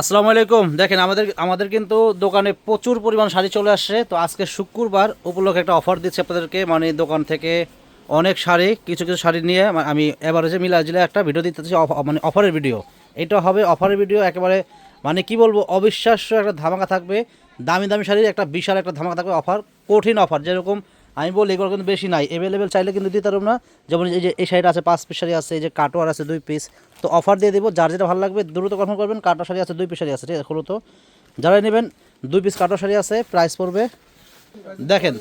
আসসালামু আলাইকুম। দেখেন, আমাদের আমাদের কিন্তু দোকানে প্রচুর পরিমাণ শাড়ি চলে আসছে। তো আজকে শুক্রবার উপলক্ষে একটা অফার দিচ্ছে আপনাদেরকে। মানে দোকান থেকে অনেক শাড়ি, কিছু কিছু শাড়ি নিয়ে আমি এভারেজে মিলা জিলে একটা ভিডিও দিতে চাচ্ছি মানে অফারের ভিডিও এটা হবে অফারের ভিডিও একেবারে মানে কি বলব, অবিশ্বাস্য একটা ধামাকা থাকবে। দামি দামি শাড়ির একটা বিশাল একটা ধামাকা থাকবে অফার কঠিন অফার যেরকম আমি বলি, এগুলো কিন্তু বেশি নাই। অ্যাভেলেবেল চাইলে কিন্তু দিতে পারব না। যেমন এই যে, এই শাড়িটা আছে, পাঁচ পিস শাড়ি আছে, এই যে কাটোয়ার আছে দুই পিস তো অফার দিয়ে দেবো, যার যেটা ভালো লাগবে দ্রুত কনফার্ম করবেন কাটোয়া শাড়ি আছে, দুই পিস শাড়ি আছে, ঠিক আছে তো। যারা নেবেন, দুই পিস কাটোয়া শাড়ি আছে প্রাইস পড়বে। দেখেন,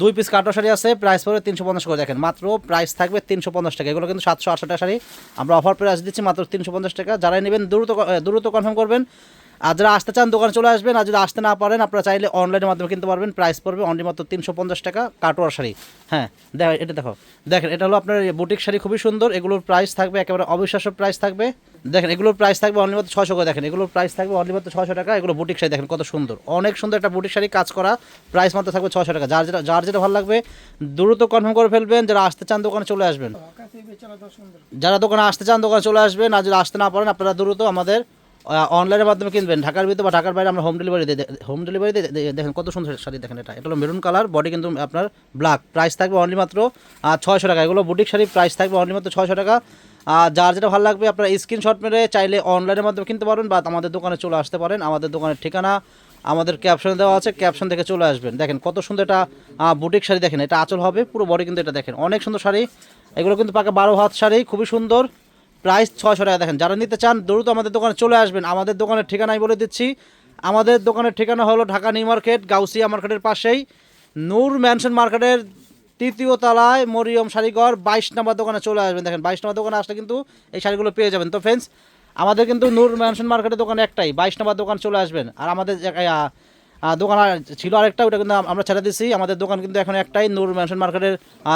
দুই পিস কাটো শাড়ি আছে প্রাইস পড়বে তিনশো পঞ্চাশ করে। দেখেন, মাত্র প্রাইস থাকবে তিনশো পঞ্চাশ টাকা। এগুলো কিন্তু সাতশো আটশো টাকা শাড়ি। আমরা অফার প্রাইস দিচ্ছি মাত্র তিনশো পঞ্চাশ টাকা। যারাই নেবেন, দ্রুত দ্রুত কনফার্ম করবেন। আর যারা আসতে চান দোকানে চলে আসবেন। আর যদি আসতে না পারেন আপনারা চাইলে অনলাইনের মাধ্যমে কিনতে পারবেন। প্রাইস পড়বে অনলি মাত্র তিনশো পঞ্চাশ টাকা কাটোয়ার শাড়ি। হ্যাঁ দেখ এটা দেখো। দেখেন এটা হলো আপনার বুটিক শাড়ি খুবই সুন্দর। এগুলোর প্রাইস থাকবে একেবারে অবিশ্বাস্য প্রাইস থাকবে। দেখেন এগুলোর প্রাইস থাকবে অনলি মাত্র ছশো করে। দেখেন এগুলোর প্রাইস থাকবে অনলি মাত্র ছশো টাকা। এগুলো বুটিক শাড়ি দেখেন কত সুন্দর। অনেক সুন্দর একটা বুটিক শাড়ি কাজ করা। প্রাইস মাত্র থাকবে ছশো টাকা। যার যেটা যার যেটা ভালো লাগবে দ্রুত কনফার্ম করে ফেলবেন। যারা আসতে চান দোকানে চলে আসবেন। যারা দোকানে আসতে চান দোকানে চলে আসবেন। আর যদি আসতে না পারেন আপনারা দ্রুত আমাদের অনলাইনের মাধ্যমে কিনবেন। ঢাকার ভিতরে বা ঢাকার বাইরে আমরা হোম ডেলিভারি হোম ডেলিভারি দিয়ে দেখেন কত সুন্দর শাড়ি দেখেন এটা। এটা হলো মেরুন কালার বডি কিন্তু আপনার ব্ল্যাক প্রাইস থাকবে অনলি মাত্র ছয়শো টাকা। এগুলো বুটিক শাড়ি প্রাইস থাকবে অনলি মাত্র ছয়শো টাকা। আর যার যেটা ভালো লাগবে, আপনারা স্ক্রিনশট মেরে চাইলে অনলাইনের মাধ্যমে কিনতে পারবেন বা আমাদের দোকানে চলে আসতে পারেন। আমাদের দোকানের ঠিকানা, আমাদের ক্যাপশনে দেওয়া আছে ক্যাপশন থেকে চলে আসবেন। দেখেন কত সুন্দর এটা বুটিক শাড়ি দেখেন। এটা আঁচল হবে, পুরো বডি কিন্তু এটা দেখেন। অনেক সুন্দর শাড়ি। এগুলো কিন্তু পাকা বারো হাত শাড়ি, খুবই সুন্দর। প্রাইস ছয়শো টাকা। দেখেন, যারা নিতে চান, দ্রুত আমাদের দোকানে চলে আসবেন। আমাদের দোকানের ঠিকানাই বলে দিচ্ছি। আমাদের দোকানের ঠিকানা হলো ঢাকা নিউ মার্কেট, গাউসিয়া মার্কেটের পাশেই। নূর ম্যানশন মার্কেটের তৃতীয় তলায় মরিয়ম শাড়িঘর, বাইশ নম্বর দোকানে চলে আসবেন। দেখেন, বাইশ নম্বর দোকানে আসলে কিন্তু এই শাড়িগুলো পেয়ে যাবেন। তো ফ্রেন্ডস আমাদের কিন্তু নূর ম্যানশন মার্কেটের দোকান একটাই, বাইশ নম্বর দোকান চলে আসবেন। আর আমাদের দোকান ছিল আরেকটা, ওটা কিন্তু আমরা ছেড়ে দিচ্ছি আমাদের দোকান কিন্তু এখন একটাই, নূর ম্যানশন মার্কেটের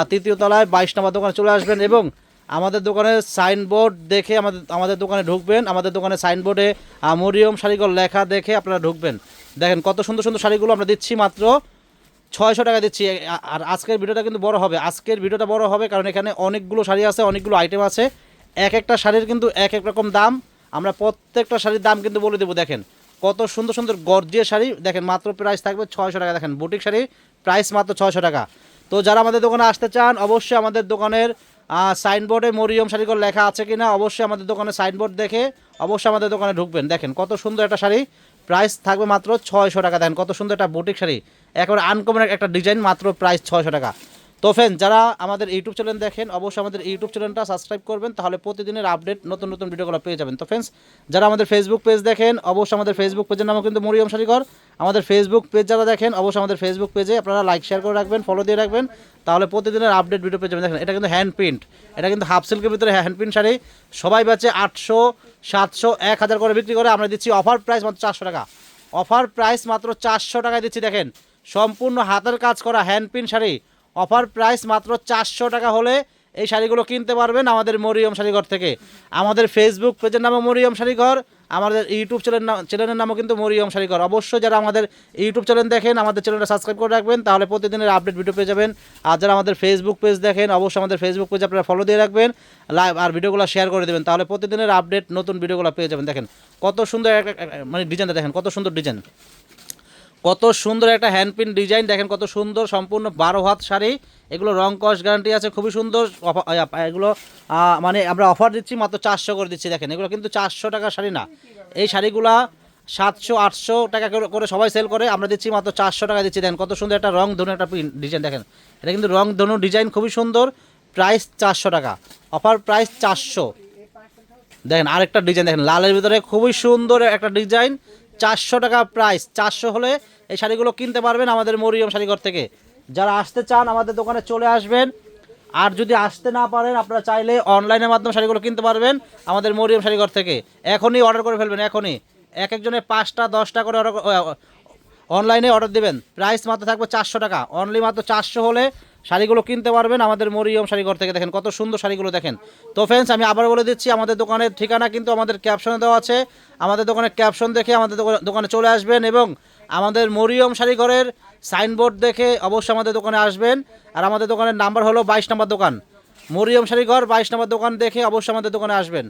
তৃতীয় তলায় বাইশ নম্বর দোকানে চলে আসবেন এবং আমাদের দোকানের সাইনবোর্ড দেখে আমাদের আমাদের দোকানে ঢুকবেন। আমাদের দোকানে সাইনবোর্ডে আহ, মরিয়ম শাড়িগুলো লেখা দেখে আপনারা ঢুকবেন। দেখেন কত সুন্দর সুন্দর শাড়িগুলো আমরা দিচ্ছি মাত্র। ছয়শো টাকা দিচ্ছি। আর আজকের ভিডিওটা কিন্তু বড় হবে। আজকের ভিডিওটা বড় হবে কারণ এখানে অনেকগুলো শাড়ি আছে অনেকগুলো আইটেম আছে। এক একটা শাড়ির কিন্তু এক এক রকম দাম। আমরা প্রত্যেকটা শাড়ির দাম কিন্তু বলে দেবো দেখেন। কত সুন্দর সুন্দর গর্জিয়া শাড়ি। দেখেন মাত্র প্রাইস থাকবে ছয়শো টাকা। দেখেন বুটিক শাড়ি প্রাইস মাত্র ছয়শো টাকা। তো যারা আমাদের দোকানে আসতে চান অবশ্যই আমাদের দোকানের সাইনবোর্ডে মরিয়ম শাড়িগুলো লেখা আছে কিনা অবশ্যই আমাদের দোকানে সাইনবোর্ড দেখে অবশ্যই আমাদের দোকানে ঢুকবেন। দেখেন, কত সুন্দর একটা শাড়ি। প্রাইস থাকবে মাত্র ছয়শো টাকা। দেখেন, কত সুন্দর একটা বুটিক শাড়ি। একেবারে আনকমন একটা ডিজাইন মাত্র প্রাইস ছয়শো টাকা। তো ফ্রেন্ড যারা আমাদের ইউটিউব চ্যানেল দেখেন, অবশ্যই আমাদের ইউটিউব চ্যানেলটা সাবস্ক্রাইব করবেন, তাহলে প্রতিদিনের আপডেট নতুন নতুন ভিডিওগুলো পেয়ে যাবেন। তো ফ্রেন্ডস যারা আমাদের ফেসবুক পেজ দেখেন, অবশ্যই আমাদের ফেসবুক পেজের নামও কিন্তু মরিয়ম শাড়িঘর আমাদের ফেসবুক পেজ যারা দেখেন, অবশ্যই আমাদের ফেসবুক পেজে আপনারা লাইক শেয়ার করে রাখবেন ফলো দিয়ে রাখবেন, তাহলে প্রতিদিনের আপডেট ভিডিও পেয়ে যাবেন। দেখেন, এটা কিন্তু হ্যান্ড প্রিন্ট এটা কিন্তু হাফ সিল্কের ভিতরে হ্যান্ড প্রিন্ট শাড়ি। সবাই বেচে আটশো, সাতশো, এক হাজার করে বিক্রি করে, আমরা দিচ্ছি অফার প্রাইস মাত্র চারশো টাকা। অফার প্রাইস মাত্র চারশো টাকায় দিচ্ছি, দেখেন। সম্পূর্ণ হাতের কাজ করা hand print sari. Offer price মাত্র চারশো টাকা হলে এই শাড়িগুলো কিনতে পারবেন আমাদের মরিয়ম শাড়িঘর থেকে। আমাদের ফেসবুক পেজের নামও মরিয়ম শাড়িঘর, আমাদের ইউটিউব চ্যানেল চ্যানেলের নামও কিন্তু মরিয়ম শাড়িঘর। অবশ্যই যারা আমাদের ইউটিউব চ্যানেল দেখেন, আমাদের চ্যানেলটা সাবস্ক্রাইব করে রাখবেন, তাহলে প্রতিদিনের আপডেট ভিডিও পেয়ে যাবেন। আর যারা আমাদের ফেসবুক পেজ দেখেন, অবশ্যই আমাদের ফেসবুক পেজ আপনারা ফলো দিয়ে রাখবেন লাইভ আর ভিডিওগুলো শেয়ার করে দেবেন, তাহলে প্রতিদিনের আপডেট নতুন ভিডিওগুলো পেয়ে যাবেন। দেখেন কত সুন্দর মানে ডিজাইনটা দেখেন, কত সুন্দর ডিজাইন কত সুন্দর একটা হ্যান্ড ডিজাইন, দেখেন কত সুন্দর সম্পূর্ণ বারো হাত শাড়ি। এগুলো রং কস গ্যারান্টি আছে, খুবই সুন্দর। এগুলো মানে আমরা অফার দিচ্ছি, মাত্র চারশো করে দিচ্ছি, দেখেন। এগুলো কিন্তু চারশো টাকা শাড়ি না। এই শাড়িগুলা সাতশো, আটশো টাকা করে- করে সবাই সেল করে, আমরা দিচ্ছি মাত্র চারশো টাকা দিচ্ছি। দেখেন কত সুন্দর একটা রং ধনু একটা ডিজাইন দেখেন। এটা কিন্তু রং ধনু ডিজাইন খুবই সুন্দর। প্রাইস চারশো টাকা। অফার প্রাইস চারশো। দেখেন আরেকটা ডিজাইন দেখেন, লালের ভিতরে খুবই সুন্দর একটা ডিজাইন চারশো টাকা প্রাইস চারশো হলে এই শাড়িগুলো কিনতে পারবেন আমাদের মরিয়ম শাড়িঘর থেকে। যারা আসতে চান, আমাদের দোকানে চলে আসবেন। আর যদি আসতে না পারেন, আপনারা চাইলে অনলাইনের মাধ্যমে শাড়িগুলো কিনতে পারবেন আমাদের মরিয়ম শাড়িঘর থেকে। এখনই অর্ডার করে ফেলবেন, এখনই। এক একজনের পাঁচটা, দশটা করে অর্ডার অনলাইনে অর্ডার দেবেন। প্রাইস মাত্র থাকবে চারশো টাকা। অনলি মাত্র চারশো হলে শাড়িগুলো কিনতে পারবেন, আমাদের মরিয়ম শাড়িঘর থেকে দেখেন, কত সুন্দর শাড়িগুলো দেখেন। তো ফ্রেন্ডস আমি আবার বলে দিচ্ছি, আমাদের দোকানের ঠিকানা কিন্তু আমাদের ক্যাপশনে দেওয়া আছে। আমাদের দোকানের ক্যাপশন দেখে আমাদের দোকানে- চলে আসবেন এবং আমাদের মরিয়ম শাড়িঘরের সাইনবোর্ড দেখে অবশ্যই আমাদের দোকানে আসবেন। আর আমাদের দোকানের নাম্বার হলো বাইশ নম্বর দোকান। মরিয়ম শাড়িঘর, বাইশ নম্বর দোকান দেখে অবশ্যই আমাদের দোকানে আসবেন।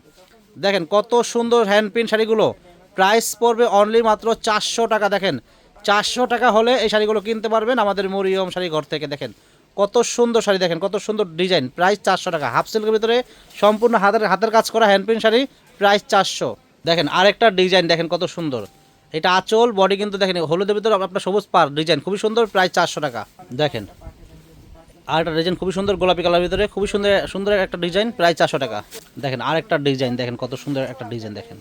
দেখেন কত সুন্দর হ্যান্ড প্রিন্ট শাড়িগুলো। প্রাইস পড়বে অনলি মাত্র চারশো টাকা, দেখেন। চারশো টাকা হলে এই শাড়িগুলো কিনতে পারবেন আমাদের মরিয়ম শাড়ি ঘর থেকে, দেখেন। কত সুন্দর শাড়ি দেখেন, কত সুন্দর ডিজাইন প্রাইস চারশো টাকা। হাফ সিল্কের ভিতরে সম্পূর্ণ হাতের হাতের কাজ করা হ্যান্ড প্রিন্ট শাড়ি প্রাইস চারশো। দেখেন, আরেকটা ডিজাইন দেখেন কত সুন্দর। এটা আঁচল বডি কিন্তু দেখেন, হলুদের ভিতরে আপনার সবুজ পার ডিজাইন খুবই সুন্দর প্রাইস চারশো টাকা। দেখেন আর একটা ডিজাইন খুবই সুন্দর, গোলাপি কালার ভিতরে, খুবই সুন্দর সুন্দর একটা ডিজাইন প্রায় চারশো টাকা। দেখেন, আরেকটা ডিজাইন দেখেন, কত সুন্দর একটা ডিজাইন দেখেন।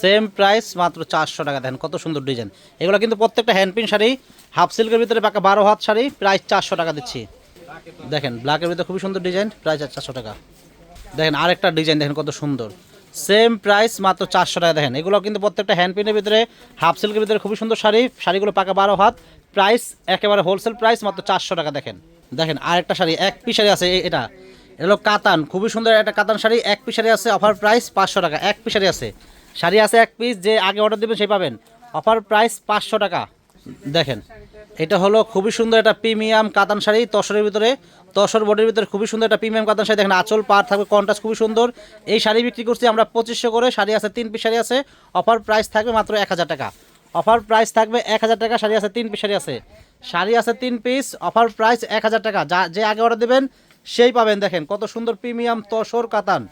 সেম প্রাইস মাত্র চারশো টাকা, দেখেন, কত সুন্দর ডিজাইন এগুলো কিন্তু প্রত্যেকটা হ্যান্ডপিন শাড়ি হাফ সিল্কের ভিতরে পাকা বারো হাত শাড়ি প্রাইস চারশো টাকা দিচ্ছি। দেখেন ব্ল্যাকের ভিতরে খুবই সুন্দর ডিজাইন প্রাইস চারশো টাকা। দেখেন, আরেকটা ডিজাইন দেখেন কত সুন্দর। সেম প্রাইস মাত্র চারশো টাকা, দেখেন। এগুলো কিন্তু প্রত্যেকটা হ্যান্ড ভিতরে হাফ সিল্কের ভিতরে খুবই সুন্দর শাড়ি। শাড়িগুলো পাকা বারো হাত প্রাইস একেবারে হোলসেল প্রাইস মাত্র চারশো টাকা, দেখেন। দেখেন, আরেকটা শাড়ি, এক পিস শাড়ি আছে এটা। এগুলো কাতান, খুবই সুন্দর একটা কাতান শাড়ি, এক পিস শাড়ি আছে অফার প্রাইস পাঁচশো টাকা, এক পিস শাড়ি আছে। শাড়ি আছে এক পিস যে আগে অর্ডার দেবেন, সেই পাবেন। অফার প্রাইস পাঁচশো টাকা, দেখেন। এটা হলো খুবই সুন্দর একটা প্রিমিয়াম কাতান শাড়ি, তসরের ভিতরে। তসর বডির ভিতরে খুবই সুন্দর একটা প্রিমিয়াম কাতান শাড়ি। দেখেন, আঁচল পার থাকবে কন্ট্রাস্ট খুবই সুন্দর। এই শাড়ি বিক্রি করছি আমরা পঁচিশশো করে। শাড়ি আছে, তিন পিস শাড়ি আছে। অফার প্রাইস থাকবে মাত্র এক হাজার টাকা। অফার প্রাইস থাকবে এক হাজার টাকা, শাড়ি আছে, তিন পিস শাড়ি আছে। শাড়ি আছে, তিন পিস অফার প্রাইস এক হাজার টাকা। যা, যে আগে অর্ডার দেবেন, সেই পাবেন। দেখেন, কত সুন্দর প্রিমিয়াম তসর কাতান।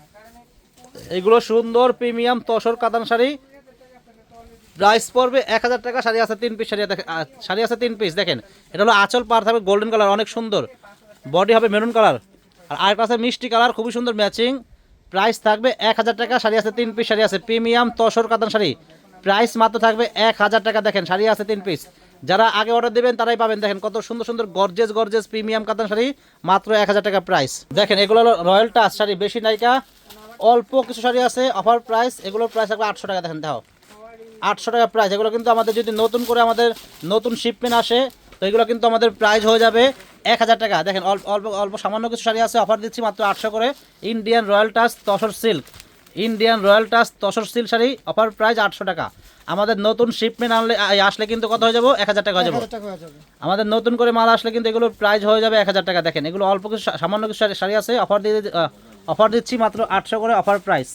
এগুলো সুন্দর প্রিমিয়াম তসর কাতান শাড়ি। প্রাইস পড়বে এক হাজার টাকা, শাড়ি আছে তিন পিস শাড়ি শাড়ি আছে তিন পিস দেখেন, এটা হলো আঁচল পার থাকবে গোল্ডেন কালার অনেক সুন্দর। বডি হবে মেরুন কালার আর আরেকটা আছে মিষ্টি কালার খুবই সুন্দর ম্যাচিং প্রাইস থাকবে এক হাজার টাকা, শাড়ি আছে তিন পিস শাড়ি আছে প্রিমিয়াম তসর কাতান শাড়ি। প্রাইস মাত্র থাকবে এক হাজার টাকা, দেখেন, শাড়ি আছে তিন পিস যারা আগে অর্ডার দেবেন, তারাই পাবেন। দেখেন, কত সুন্দর সুন্দর গর্জেস গর্জেস প্রিমিয়াম কাতান শাড়ি, মাত্র এক হাজার টাকা প্রাইস দেখেন, এগুলো হলো রয়্যাল টাচ শাড়ি, বেশি নাইকা অল্প কিছু শাড়ি আছে অফার প্রাইস এগুলোর প্রাইস থাকবে আটশো টাকা। দেখেন দেখো আটশো টাকা প্রাইস এগুলো কিন্তু আমাদের যদি নতুন করে আমাদের নতুন শিপমেন্ট আসে তো এগুলো কিন্তু আমাদের প্রাইস হয়ে যাবে এক হাজার টাকা। দেখেন অল্প অল্প অল্প সামান্য কিছু শাড়ি আছে অফার দিচ্ছি মাত্র আটশো করে। Indian royal touch tussar silk Indian royal touch tussar silk sari offer price আটশো টাকা। আমাদের নতুন শিপমেন্ট আনলে আসলে কিন্তু কত হয়ে যাব? এক হাজার টাকা হয়ে যাব। আমাদের নতুন করে মাল আসলে কিন্তু এগুলোর প্রাইস হয়ে যাবে এক হাজার টাকা। দেখেন এগুলো অল্প কিছু সামান্য কিছু শাড়ি- শাড়ি আছে অফার দিয়ে অফার দিচ্ছি মাত্র আটশো করে অফার প্রাইস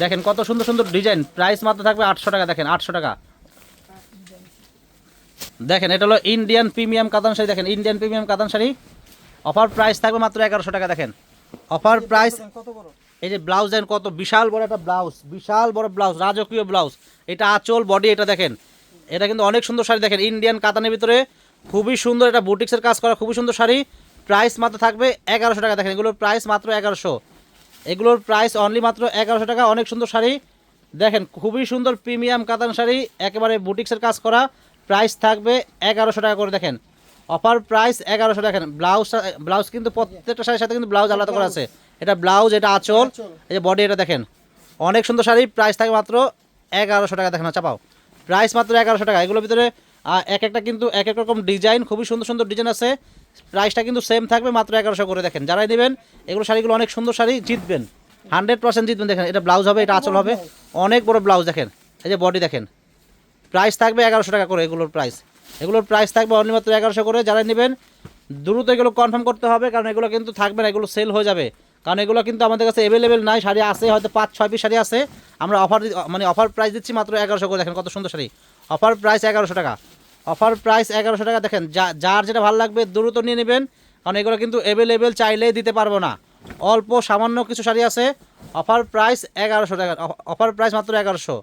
দেখেন কত সুন্দর সুন্দর ডিজাইন। প্রাইস মাত্র থাকবে আটশো টাকা দেখেন আটশো টাকা। দেখেন এটা হলো ইন্ডিয়ান প্রিমিয়াম কাতান শাড়ি দেখেন ইন্ডিয়ান প্রিমিয়াম কাতান শাড়ি। অফার প্রাইস থাকবে মাত্র এগারোশো টাকা দেখেন। অফার প্রাইস এই যে ব্লাউজ দেন কত বিশাল বড় একটা ব্লাউজ বিশাল বড় ব্লাউজ রাজকীয় ব্লাউজ এটা আঁচল বডি এটা দেখেন। এটা কিন্তু অনেক সুন্দর শাড়ি দেখেন ইন্ডিয়ান কাতানের ভিতরে। খুবই সুন্দর এটা বুটিক্সের কাজ করা খুবই সুন্দর শাড়ি। প্রাইস মাত্র থাকবে এগারোশো টাকা দেখেন এগুলোর প্রাইস মাত্র এগারোশো। এগুলোর প্রাইস অনলি মাত্র এগারোশো টাকা। অনেক সুন্দর শাড়ি। দেখেন, খুবই সুন্দর প্রিমিয়াম কাতান শাড়ি। একেবারে বুটিক্সের কাজ করা। প্রাইস থাকবে এগারোশো টাকা করে, দেখেন। অফার প্রাইস এগারোশো, দেখেন। ব্লাউজ ব্লাউজ কিন্তু প্রত্যেকটা শাড়ির সাথে কিন্তু ব্লাউজ আলাদা করা আছে। এটা ব্লাউজ এটা আঁচল। এই যে বডি এটা দেখেন। অনেক সুন্দর শাড়ি। প্রাইস থাকে মাত্র এগারোশো টাকা, দেখেন, চাপাও। প্রাইস মাত্র এগারোশো টাকা। এগুলোর ভিতরে এক একটা কিন্তু এক এক রকম ডিজাইন, খুবই সুন্দর সুন্দর ডিজাইন আছে। প্রাইসটা কিন্তু সেম থাকবে মাত্র এগারোশো করে, দেখেন। যারাই নেবেন, এগুলো শাড়িগুলো অনেক সুন্দর শাড়ি, জিতবেন। হান্ড্রেড পার্সেন্ট জিতবেন, দেখেন, এটা ব্লাউজ হবে, এটা আঁচল হবে। অনেক বড় ব্লাউজ দেখেন, এই যে বডি দেখেন। প্রাইস থাকবে এগারোশো টাকা করে এগুলোর প্রাইস এগুলোর প্রাইস থাকবে অনলি মাত্র এগারোশো করে যারা নেবেন, দ্রুত এগুলো কনফার্ম করতে হবে, কারণ এগুলো কিন্তু থাকবে না, এগুলো সেল হয়ে যাবে। কারণ এগুলো কিন্তু আমাদের কাছে অ্যাভেলেবেল নাই, শাড়ি আছে, হয়তো পাঁচ, ছয় পিস শাড়ি আছে। আমরা অফার মানে অফার প্রাইস দিচ্ছি মাত্র এগারোশো করে, দেখেন কত সুন্দর শাড়ি। অফার প্রাইস এগারোশো টাকা। অফার প্রাইস এগারোশো টাকা। দেখেন যার যেটা ভালো লাগবে দ্রুত নিয়ে নেবেন। কারণ এগুলো কিন্তু অ্যাভেলেবেল চাইলেই দিতে পারব না। অল্প সামান্য কিছু শাড়ি আছে। অফার প্রাইস এগারোশো টাকা। অফার প্রাইস মাত্র এগারোশো।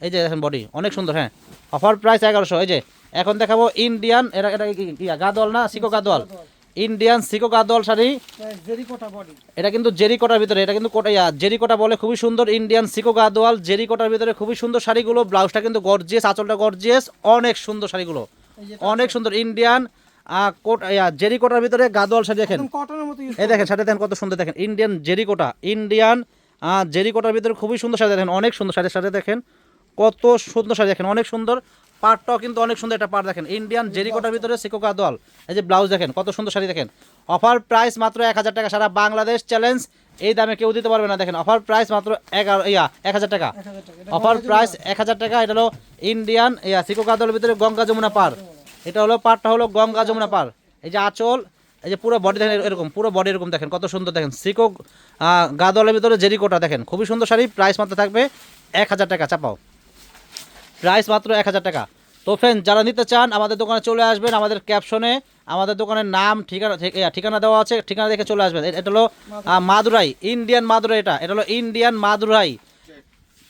এই যে দেখেন বডি অনেক সুন্দর হ্যাঁ। অফার প্রাইস এগারোশো। এই যে, এখন দেখাবো ইন্ডিয়ান এটা এটা কি- গাদোয়াল না? Sico Gadwal. Indian sico Gadwal sari এটা কিন্তু জেরি কোটার ভিতরে এটা কিন্তু কোটা ইয়া, জেরি কোটা বলে খুবই সুন্দর ইন্ডিয়ান সিকো গাদোয়াল জেরি কোটার ভিতরে খুবই সুন্দর শাড়িগুলো ব্লাউজটা কিন্তু গর্জিয়াস আঁচলটা গর্জিয়াস অনেক সুন্দর শাড়িগুলো। অনেক সুন্দর ইন্ডিয়ান কোট ইয়া, জেরি কোটার ভিতরে গাদোয়াল শাড়ি দেখেন। এই দেখেন শাড়ি দেখেন কত সুন্দর দেখেন। ইন্ডিয়ান জেরিকোটা ইন্ডিয়ান জেরিকোটার ভিতরে খুবই সুন্দর শাড়ি দেখেন অনেক সুন্দর শাড়ি শাড়ি দেখেন কত সুন্দর শাড়ি দেখেন অনেক সুন্দর। পাটটাও কিন্তু অনেক সুন্দর একটা পাট দেখেন। ইন্ডিয়ান জেরিকোটার ভিতরে সিকোকা দল। এই যে ব্লাউজ দেখেন কত সুন্দর শাড়ি দেখেন। অফার প্রাইস মাত্র এক হাজার টাকা সারা বাংলাদেশ চ্যালেঞ্জ এই দামে কেউ দিতে পারবে না দেখেন। অফার প্রাইস মাত্র এগারো ইয়া এক হাজার টাকা। অফার প্রাইস এক হাজার টাকা এটা হলো ইন্ডিয়ান ইয়া সিকো দলের ভিতরে গঙ্গা যমুনা পার এটা হলো পারটা হলো গঙ্গা যমুনা পার এই যে আঁচল এই যে পুরো বডি দেখেন এরকম পুরো বডি এরকম দেখেন কত সুন্দর দেখেন। সিকো গাদলের ভিতরে জেরিকোটা দেখেন। খুবই সুন্দর শাড়ি প্রাইস মাত্র থাকবে এক হাজার টাকা চাপাও। প্রাইস মাত্র এক হাজার টাকা। তো ফ্রেন্ড যারা নিতে চান আমাদের দোকানে চলে আসবেন আমাদের ক্যাপশনে আমাদের দোকানের নাম ঠিকানা ঠিক- ঠিকানা দেওয়া আছে ঠিকানা দেখে চলে আসবেন। এটা হলো মাদুরাই। ইন্ডিয়ান মাদুরাই এটা। এটা হলো ইন্ডিয়ান মাদুরাই।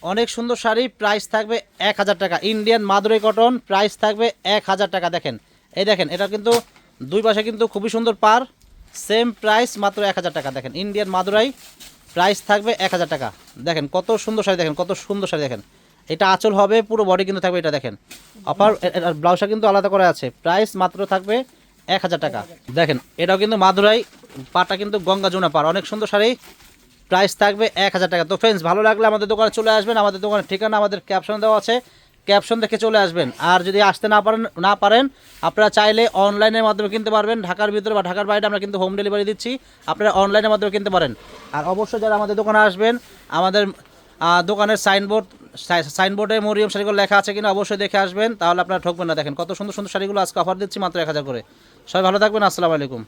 অনেক সুন্দর শাড়ি প্রাইস থাকবে এক হাজার টাকা। ইন্ডিয়ান মাদুরাই কটন প্রাইস থাকবে এক হাজার টাকা। দেখেন এই দেখেন এটা কিন্তু দুই পাশে কিন্তু খুবই সুন্দর পার সেম প্রাইস মাত্র এক হাজার টাকা। দেখেন ইন্ডিয়ান মাদুরাই প্রাইস থাকবে এক হাজার টাকা। দেখেন কত সুন্দর শাড়ি দেখেন কত সুন্দর শাড়ি দেখেন। এটা আঁচল হবে, পুরো বডি কিন্তু থাকবে, এটা দেখেন। অফার ব্লাউজটা কিন্তু আলাদা করা আছে। প্রাইস মাত্র থাকবে এক হাজার টাকা। দেখেন, এটাও কিন্তু মাদুরাই পাটা কিন্তু গঙ্গা যমুনা পার অনেক সুন্দর শাড়ি। প্রাইস থাকবে এক হাজার টাকা। তো ফ্রেন্ডস ভালো লাগলে আমাদের দোকানে চলে আসবেন। আমাদের দোকানের ঠিকানা আমাদের ক্যাপশন দেওয়া আছে। ক্যাপশন দেখে চলে আসবেন। আর যদি আসতে না পারেন না পারেন, আপনারা চাইলে অনলাইনের মাধ্যমে কিনতে পারবেন। ঢাকার ভিতরে বা ঢাকার বাইরে আমরা কিন্তু হোম ডেলিভারি দিচ্ছি। আপনারা অনলাইনের মাধ্যমে কিনতে পারেন। আর অবশ্যই যারা আমাদের দোকানে আসবেন, আমাদের দোকানের সাইনবোর্ড সাইনবোর্ডে মরিয়ম শাড়িগুলো লেখা আছে কিনা অবশ্যই দেখে আসবেন। তাহলে আপনারা ঠকবেন না। দেখেন কত সুন্দর সুন্দর শাড়িগুলো আজকে অফার দিচ্ছি, মাত্র এক হাজার করে। সবাই ভালো থাকবেন। আসসালামু আলাইকুম।